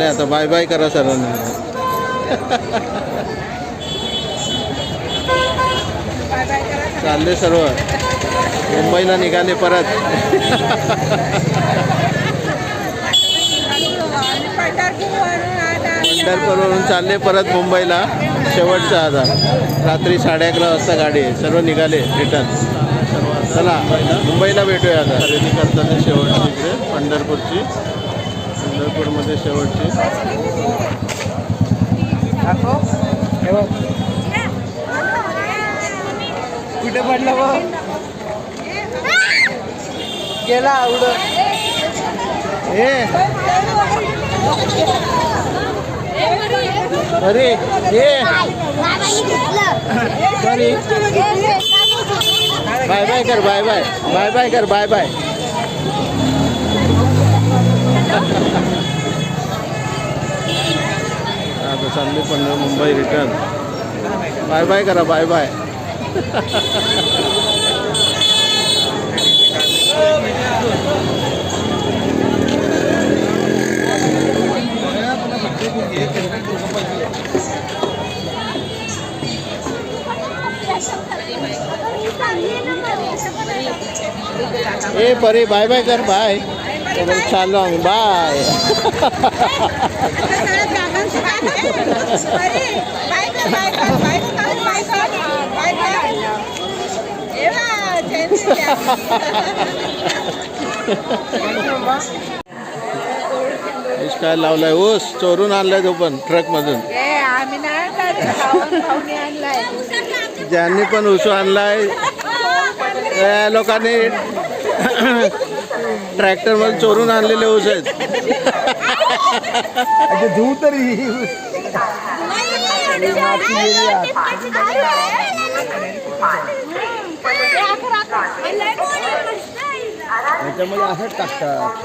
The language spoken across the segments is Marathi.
चालले आता बाय बाय करा सर्वांना चालले सर्व. मुंबईला निघाले परत. पंढरपूरवरून चालले परत मुंबईला. शेवटचा आता. रात्री साडे अकरा वाजता गाडी आहे. सर्व निघाले रिटर्न चला मुंबईला भेटूया आता. खरेदी करताना शेवटची इकडे पंढरपूरची. पंढरपूरमध्ये शेवटची. कुठे पडलं बघ. गेला ए अरे ए सॉरी बाय बाय कर बाय बाय. बाय बाय कर बाय बाय. आता चालली पण मुंबई रिटर्न बाय बाय करा बाय बाय ए परे बाय बाय कर बाय चाललो आम्ही बाय काय लावलाय? ऊस चोरून आणलाय तो पण नाही आणलाय ज्यांनी पण ऊस आणलाय त्या लोकांनी ट्रॅक्टरमध्ये चोरून आणलेले ऊस आहेत. धुऊ तरी. त्याच्यामध्ये असंच टाकतात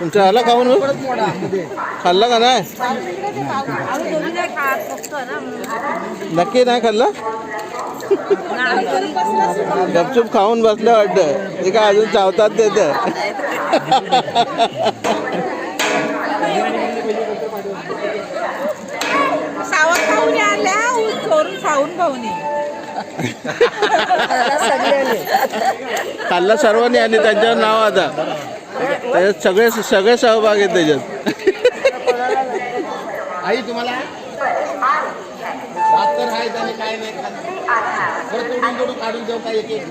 तुमचं आला खाऊन? खाल्ला का नाही? नक्की नाही खाल्ला? गपचूप खाऊन बसलं वाटतं. ते काय अजून चावतात ते तर. सावध पाहुणे आणल्या ऊस चोरून सावून पाहुणे खाल्ला सर्वांनी आणि त्यांच्यावर नाव आता. त्याच्यात सगळे सगळे सहभाग आहेत त्याच्यात. आई तुम्हाला? काय नाही. तोडून तोडून काढून देऊ का एक एक?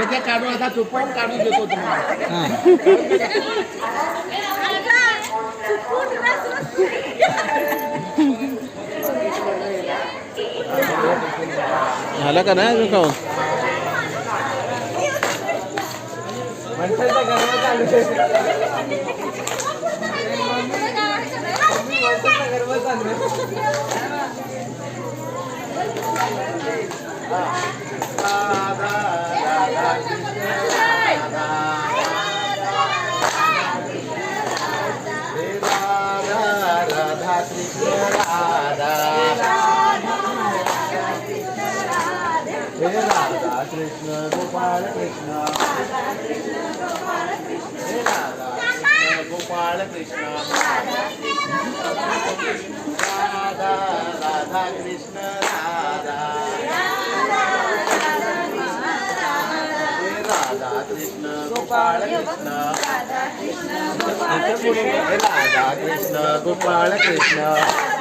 एक एक काढून आता काढून देतो तुम्हाला. झाला का नाही अजून खाऊन Ah, ah, ah, ah, ah. हे राधा कृष्ण गोपाळ कृष्ण हे राधा कृष्ण गोपाळ कृष्ण राधा राधा कृष्ण राधा हे राधा कृष्ण गोपाळ कृष्ण राधा कृष्ण गोपाळ कृष्ण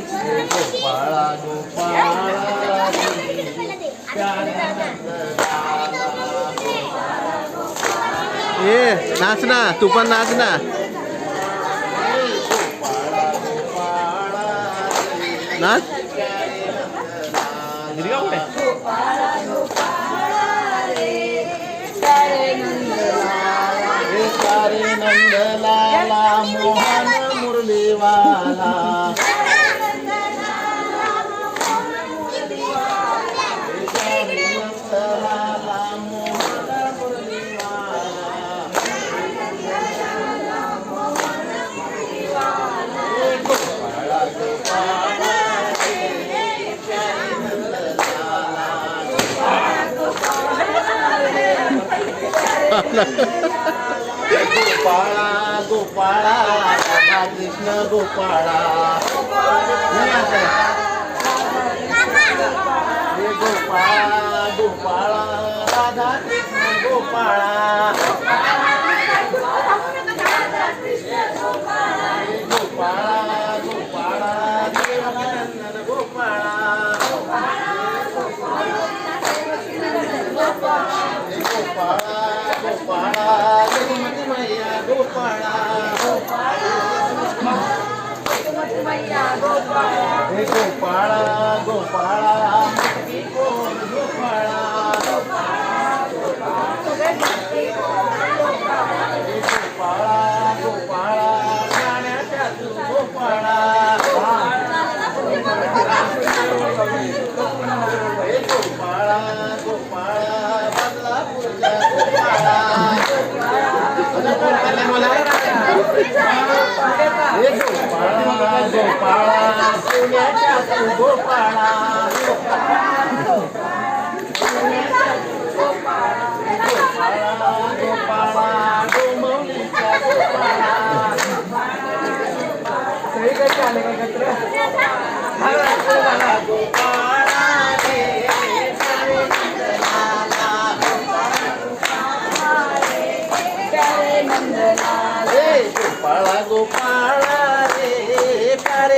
गोपाळा गोपाळा ए नाच ना तू पण नाच ना. नाच. नंदलाला मोहन मुरलीवाला. गोपाळा गोपाळा राधा कृष्ण गोपाळा. हे गोपाळा गोपाळा राधा कृष्ण गोपाळा. गोपाळा गोपाळा देवानंदन. गोपाळा गोपाळा. हे गोपाळा गोपाळा. हे गोपाळा गोपाळा रे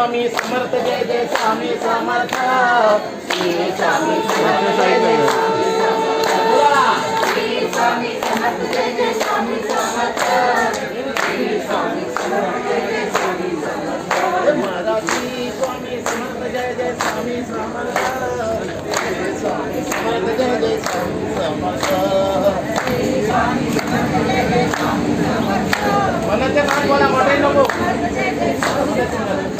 स्वामी समर्थ जय जय स्वामी समर्थ। श्री स्वामी समर्थ जय जय स्वामी समर्थ। माझा श्री स्वामी समर्थ जय जय स्वामी समर्थ। श्री स्वामी समर्थ जय जय स्वामी समर्थ। मनाच्या नाम बोला मोठे नको. श्री स्वामी समर्थ। जय